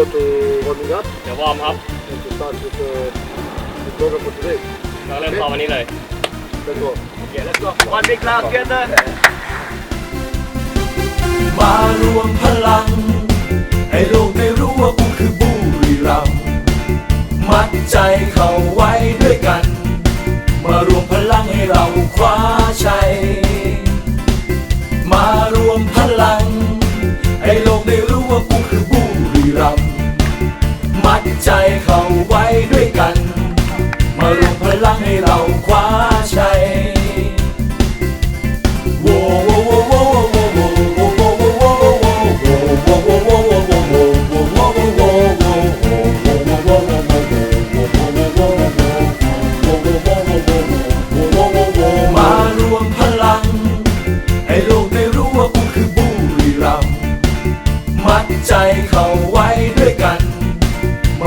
go to warming up เดี๋ยววอร์มครับ and to start with the, the program for today. เราเริ่มต่อวันนี้เลย Let's go. Okay, let's go. One big round together. มารวมพลัง ให้โลกได้รู้ว่ากูคือบุรีรัมย์มัดใจเขาไว้ด้วยกัน มารวมพลังให้เราคว้าชัย ใจเข้าไว้ด้วยกัน มารวมพลังให้เราคว้า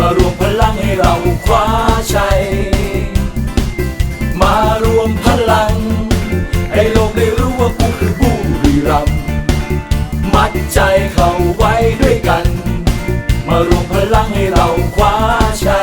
ารวมพลังให้เราคว้าชัย มารวมพลัง ให้โลกได้รู้ว่ากูคือบุรีรัมมัดใจเข้าไว้ด้วยกัน มารวมพลังให้เราคว้าชัย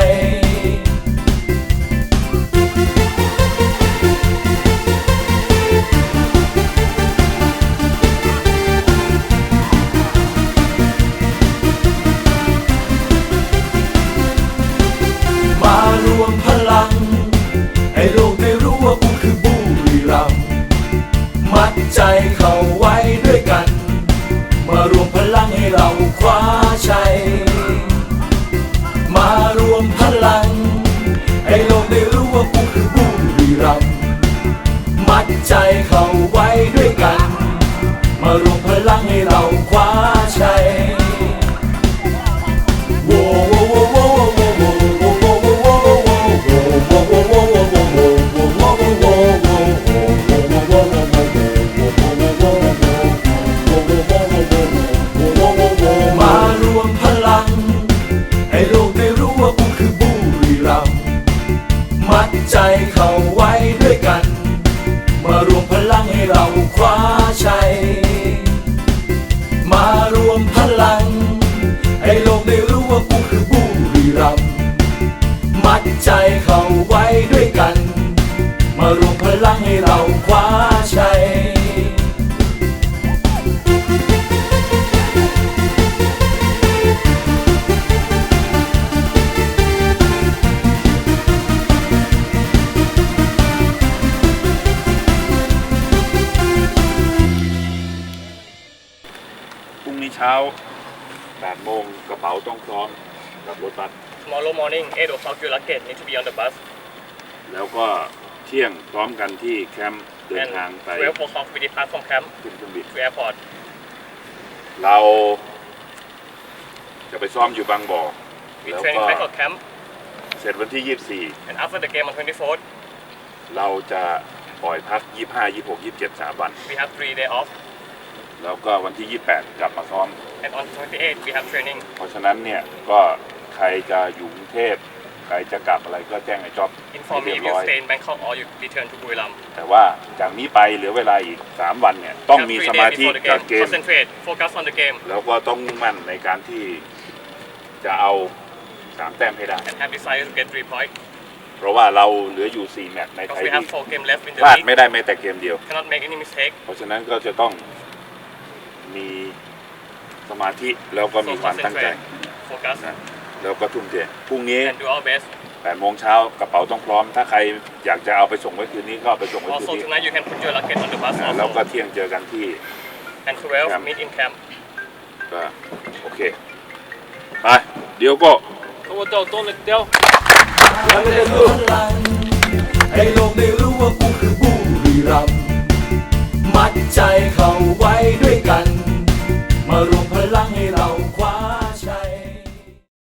จเข้าไว้ด้วยกัน มารวมพลังให้เราคว้าชัยมารวมพลัง ให้โลกได้รู้ว่ากูคือบุรีรัมัดใจเขาไว้ด้วยกัน เข้าไว้ด้วยกัน มารวมพลังให้เราคว้าชัยพรุ่งนี้เช้า8โมงกระเป๋าต้องพร้อมกับรถบัส tomorrow morning 8 o'clock your luggage need to be on the bus แล้วก็เที่ยงพร้อมกันที่แคมป์เดิน and ทางไป12 o'clock we depart from camp ขึ้นเครื่องบิน to airport เราจะไปซ้อมอยู่บางบ่อ we แล้ว train ก็ in Bangkok camp เสร็จวันที่ and after the game on 24th 24 เราจะปล่อยพัก 25 26 27 3วัน we have 3 day off แล้วก็วันที่ 28 กลับมาซ้อม and on 28 we have training เพราะฉะนั้นเนี่ยก็ใค รจะอยู่กรุงเทพใครจะกลับอะไรก็แจ้งไอ้จ๊อบให้ inform เรี me ย if บ you ร้อย stay in Bangkok or you return to Buriram แต่ว่าจากนี้ไปเหลือเวลาอีก 3 วันเนี่ย ต้อง We have มี three ส days มาธิ before the กับ game เกม concentrate focus on the game แล้วก็ต้องมุ่งมั่นในการที่จะเอาสามแต้มให้ได้ and have desire to get 3 points เพราะว่าเราเหลืออยู่ 4 แมตช์ในไท because ย we ลี have ก4 game left in พ the ลาด league ไม่ได้แม้แต่เกมเดียว cannot make any mistake เพราะฉะนั้นก็จะต้องมีสมาธิแล้วก็ so มีความตั้งใจ concentrate focus นะ แล้วก็ทุ่มเทพรุ่งนี้ and do our best 8โมงเช้ากระเป๋าต้องพร้อม ถ้าใครอยากจะเอาไปส่งไว้คืนนี้ก็เอาไปส่งไว้คืน also นี้ tonight you can put your luggage on the bus นะแล้วก็ also เที่ยงเจอกันที่ and 12 Camp. meet in camp ก็โอเค ไป เดี๋ยวก็ ตัวเจ้าต้นเดียวพลังให้โลกได้รู้ว่ากูคือบุรีรัมย์มัดใจเข้าไว้ด้วยกัน มารวมพลังให้เรา